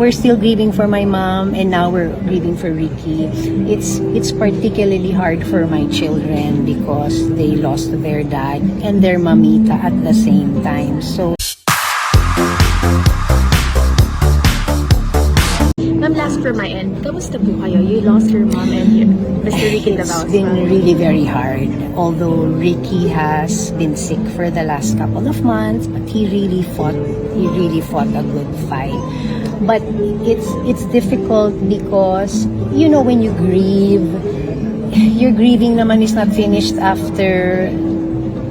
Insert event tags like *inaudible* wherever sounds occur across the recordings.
we're still grieving for my mom and now we're grieving for Ricky. It's it's particularly hard for my children because they lost their dad and their mamita at the same time. So For my end, kamusta po kayo? You lost your mom and your Mr. Ricky It's Davao. been really very hard. Although Ricky has been sick for the last couple of months, but he really fought. He really fought a good fight. But it's it's difficult because you know when you grieve, your grieving naman is not finished after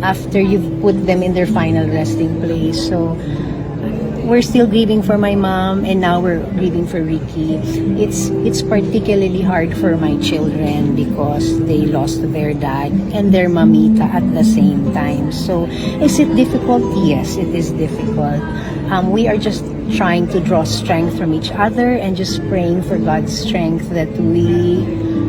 after you've put them in their final resting place. So we're still grieving for my mom and now we're grieving for Ricky. It's it's particularly hard for my children because they lost their dad and their mamita at the same time. So is it difficult? Yes, it is difficult. Um, we are just trying to draw strength from each other and just praying for God's strength that we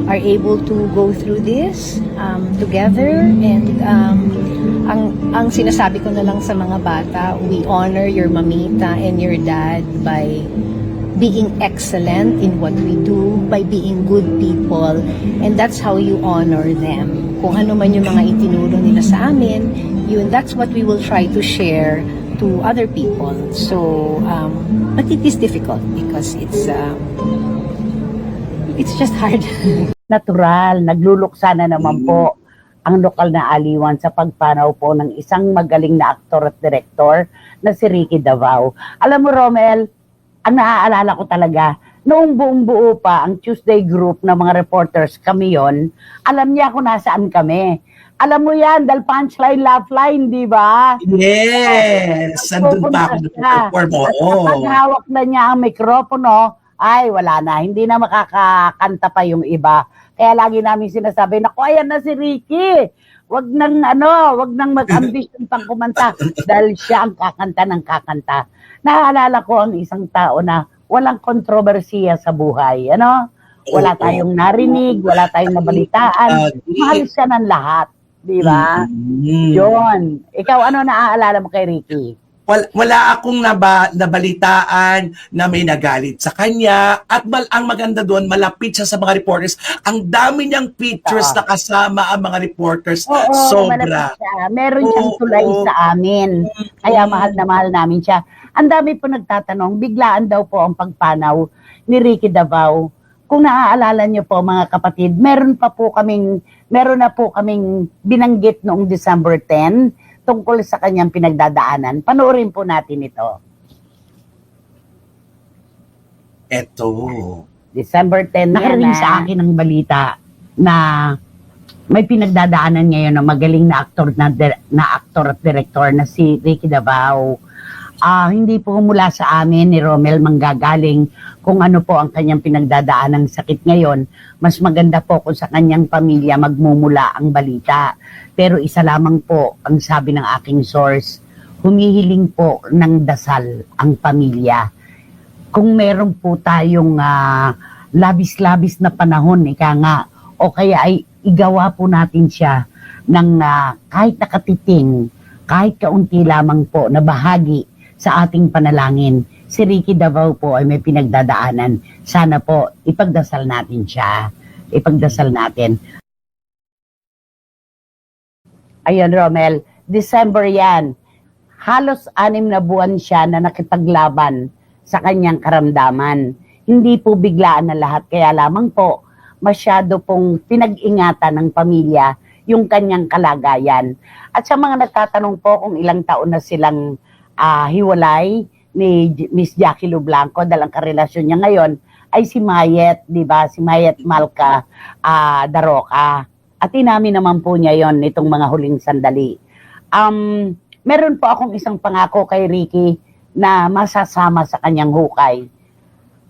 are able to go through this um, together and um, ang ang sinasabi ko na lang sa mga bata, we honor your mamita and your dad by being excellent in what we do, by being good people, and that's how you honor them. Kung ano man yung mga itinuro nila sa amin, yun, that's what we will try to share to other people. So, um, but it is difficult because it's, uh, it's just hard. *laughs* natural, nagluluksa na naman po ang lokal na aliwan sa pagpanaw po ng isang magaling na aktor at direktor na si Ricky Davao. Alam mo, Romel, ang naaalala ko talaga, noong buong buo pa ang Tuesday group ng mga reporters kami yon, alam niya kung nasaan kami. Alam mo yan, dahil punchline, laugh line, di ba? Yes! Sandun pa ako nag-perform. Oo. Kapag hawak na niya ang mikropono, ay wala na, hindi na makakakanta pa yung iba. Kaya lagi namin sinasabi, naku, ayan na si Ricky. Wag nang ano, wag nang mag-ambition pang kumanta *laughs* dahil siya ang kakanta ng kakanta. Naalala ko ang isang tao na walang kontrobersiya sa buhay, ano? Wala tayong narinig, wala tayong nabalitaan. Mahal siya ng lahat, di ba? Mm. Yun. Ikaw, ano naaalala mo kay Ricky? Wala, wala akong naba, nabalitaan na may nagalit sa kanya. At mal, ang maganda doon, malapit siya sa mga reporters. Ang dami niyang pictures Oo. na kasama ang mga reporters. Oo, Sobra. malapit siya. Meron siyang Oo, tulay sa amin. Kaya mahal na mahal namin siya. Ang dami po nagtatanong, biglaan daw po ang pagpanaw ni Ricky Davao. Kung naaalala niyo po mga kapatid, meron pa po kaming, meron na po kaming binanggit noong December 10 tungkol sa kanyang pinagdadaanan. Panoorin po natin ito. Eto. December 10 Nakarinig sa akin ang balita na may pinagdadaanan ngayon na magaling na aktor na, na aktor at director na si Ricky Davao. Ah, hindi po mula sa amin ni Romel manggagaling kung ano po ang kanyang pinagdadaan ng sakit ngayon. Mas maganda po kung sa kanyang pamilya magmumula ang balita. Pero isa lamang po ang sabi ng aking source, humihiling po ng dasal ang pamilya kung meron po tayong ah, labis-labis na panahon, ika nga, o kaya ay igawa po natin siya ng ah, kahit nakatiting, kahit kaunti lamang po na bahagi sa ating panalangin. Si Ricky Davao po ay may pinagdadaanan. Sana po ipagdasal natin siya. Ipagdasal natin. Ayun, Romel. December yan. Halos anim na buwan siya na nakipaglaban sa kanyang karamdaman. Hindi po biglaan na lahat, kaya lamang po masyado pong pinag-ingatan ng pamilya yung kanyang kalagayan. At sa mga nagtatanong po kung ilang taon na silang ah, hiwalay ni Miss Jackie Lu Blanco dahil ang karelasyon niya ngayon ay si Mayet, di ba? Si Mayet Malca ah, Daroca. At inamin naman po niya yon nitong mga huling sandali. Um, meron po akong isang pangako kay Ricky na masasama sa kanyang hukay.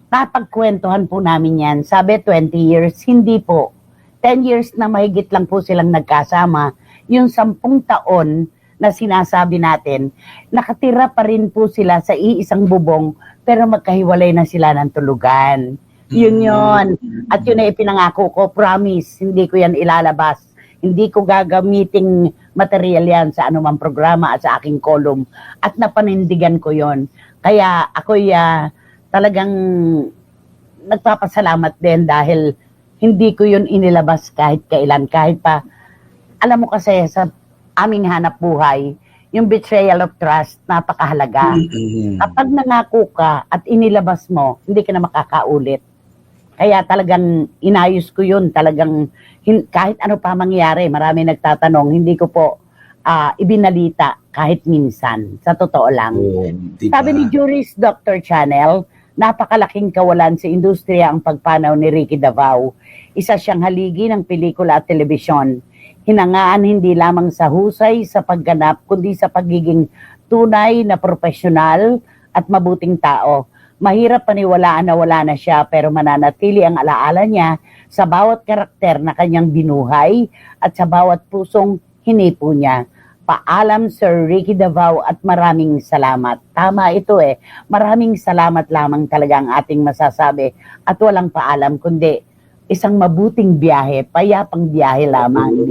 Napagkwentuhan po namin yan. Sabi 20 years, hindi po. 10 years na mahigit lang po silang nagkasama. Yung 10 taon na sinasabi natin, nakatira pa rin po sila sa iisang bubong pero magkahiwalay na sila ng tulugan. Yun yon. At yun ay ipinangako ko, promise, hindi ko yan ilalabas. Hindi ko gagamiting material yan sa anumang programa at sa aking column. At napanindigan ko yon. Kaya ako'y ah, talagang nagpapasalamat din dahil hindi ko yun inilabas kahit kailan. Kahit pa, alam mo kasi sa aming hanap buhay, yung betrayal of trust, napakahalaga. Mm-mm. Kapag nangako ka at inilabas mo, hindi ka na makakaulit. Kaya talagang inayos ko yun. Talagang hin- kahit ano pa mangyari, marami nagtatanong, hindi ko po ah, ibinalita kahit minsan. Sa totoo lang. Oo, diba? Sabi ni Juris Dr. Channel, napakalaking kawalan sa industriya ang pagpanaw ni Ricky Davao. Isa siyang haligi ng pelikula at telebisyon. Hinangaan hindi lamang sa husay sa pagganap, kundi sa pagiging tunay na profesional at mabuting tao. Mahirap paniwalaan na wala na siya pero mananatili ang alaala niya sa bawat karakter na kanyang binuhay at sa bawat pusong hinipo niya. Paalam Sir Ricky Davao at maraming salamat. Tama ito eh. Maraming salamat lamang talaga ang ating masasabi at walang paalam kundi isang mabuting biyahe, payapang biyahe lamang.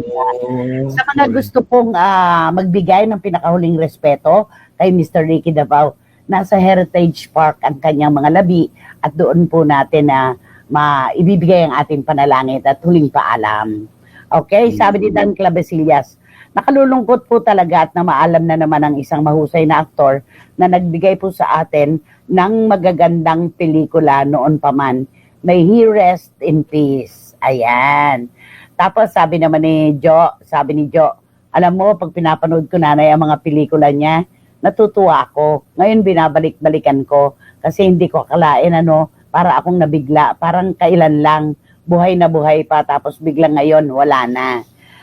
Sa mga gusto pong ah, magbigay ng pinakahuling respeto kay Mr. Ricky Davao, nasa Heritage Park ang kanyang mga labi at doon po natin na maibibigay ang ating panalangin at huling paalam. Okay, sabi ni Dan Clavesillas, nakalulungkot po talaga at na maalam na naman ang isang mahusay na aktor na nagbigay po sa atin ng magagandang pelikula noon pa man. May he rest in peace. Ayan. Tapos sabi naman ni Jo, sabi ni Jo, alam mo, pag pinapanood ko nanay ang mga pelikula niya, natutuwa ako. Ngayon binabalik-balikan ko kasi hindi ko akalain ano, para akong nabigla. Parang kailan lang, buhay na buhay pa, tapos biglang ngayon, wala na.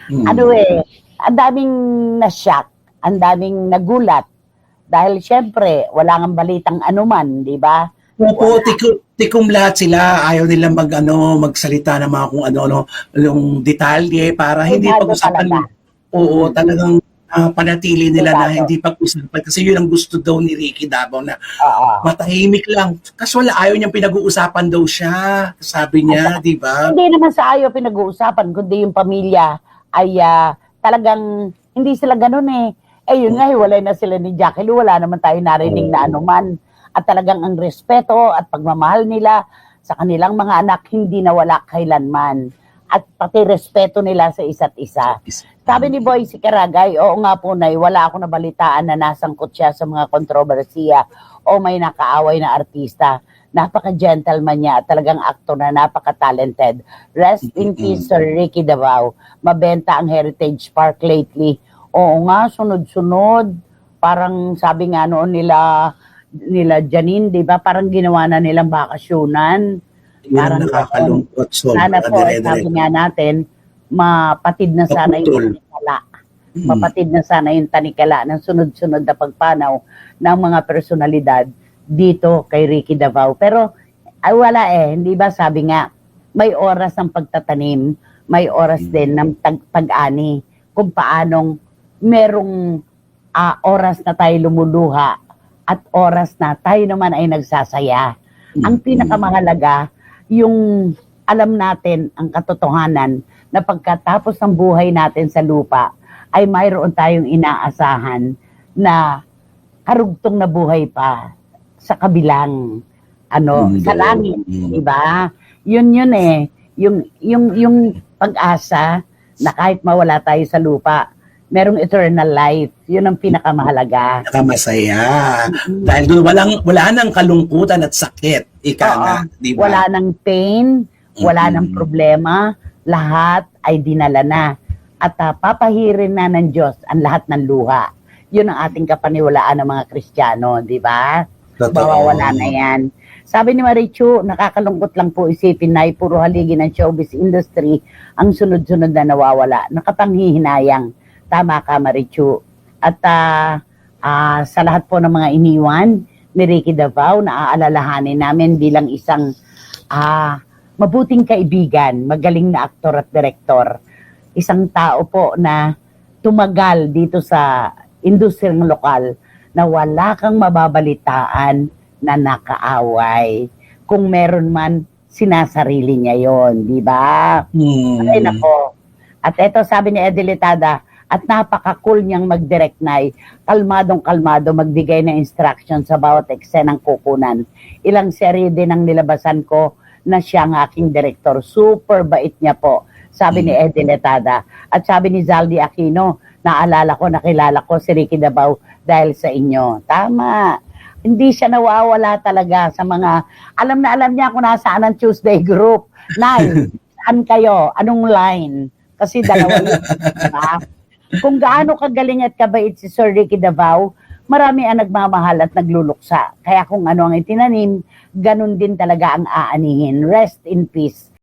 Mm. Ano eh, ang daming na-shock, ang daming nagulat. Dahil syempre, wala nga balitang anuman, di ba? Opo, tikum, tikum lahat sila. Ayaw nila mag, ano, magsalita ng mga kung ano, ano, yung detalye para hindi Privado pag-usapan. talaga. Oo, talagang ah, panatili nila na Privado. hindi pag-usapan. Kasi yun ang gusto daw ni Ricky Davao na Oo. matahimik lang. Kasi wala, ayaw niyang pinag-uusapan daw siya. Sabi niya, di ba? Hindi naman sa ayaw pinag-uusapan, kundi yung pamilya ay ah, talagang hindi sila ganun eh. Eh yun nga, hiwalay na sila ni Jackie Lou, wala naman tayo narinig na anuman. At talagang ang respeto at pagmamahal nila sa kanilang mga anak hindi nawala kailanman. At pati respeto nila sa isa't isa. Sabi ni Boy si Karagay, oo nga po nay, wala ako nabalitaan na nasangkot siya sa mga kontrobersiya o may nakaaway na artista. Napaka-gentleman niya at talagang aktor na napaka-talented. Rest in peace, Sir Ricky Davao. Mabenta ang Heritage Park lately. Oo nga, sunod-sunod. Parang sabi nga noon nila, nila Janine, di ba? Parang ginawa na nilang bakasyonan. Parang nakakalungkot. So, Sana po, sabi nga natin, mapatid na sana Maputol. yung tanikala. Mapatid na sana yung tanikala ng sunod-sunod na pagpanaw ng mga personalidad dito kay Ricky Davao. Pero ay wala eh, hindi ba sabi nga, may oras ng pagtatanim, may oras din ng pag-ani kung paanong merong ah, oras na tayo lumuluha at oras na tayo naman ay nagsasaya. Ang pinakamahalaga, yung alam natin ang katotohanan na pagkatapos ng buhay natin sa lupa, ay mayroon tayong inaasahan na karugtong na buhay pa sa kabilang ano Mundo. sa langit, Mm. di ba? Yun yun eh, yung yung yung pag-asa na kahit mawala tayo sa lupa, merong eternal life. Yun ang pinakamahalaga. Nakamasaya. Dahil doon walang, wala nang kalungkutan at sakit. Ika Oo. nga, di ba? Wala nang pain, wala Mm-mm. nang problema, lahat ay dinala na. At ah, papahirin na ng Diyos ang lahat ng luha. Yun ang ating kapaniwalaan ng mga Kristiyano, di ba? Mawawala na yan. Sabi ni Marichu, nakakalungkot lang po isipin na puro haligi ng showbiz industry ang sunod-sunod na nawawala. Nakapanghihinayang. Tama ka, Marichu. At ah, ah, sa lahat po ng mga iniwan ni Ricky Davao, naaalalahanin namin bilang isang ah, mabuting kaibigan, magaling na aktor at direktor. Isang tao po na tumagal dito sa industriyang lokal na wala kang mababalitaan na nakaaway. Kung meron man, sinasarili niya yon, di ba? Hmm. Ay nako. At eto sabi ni Edilitada, At napaka-cool niyang mag-direct na kalmadong kalmado magbigay ng instruction sa bawat eksenang kukunan. Ilang serye din ang nilabasan ko na siya ang aking director. Super bait niya po, sabi ni Eddie Letada. At sabi ni Zaldi Aquino, naalala ko, nakilala ko si Ricky Dabao dahil sa inyo. Tama. Hindi siya nawawala talaga sa mga, alam na alam niya kung nasaan ang Tuesday group. Nay, *laughs* saan kayo? Anong line? Kasi dalawa yun. Kung gaano kagaling at kabait si Sir Ricky Davao, marami ang nagmamahal at nagluluksa. Kaya kung ano ang itinanim, ganun din talaga ang aanihin. Rest in peace.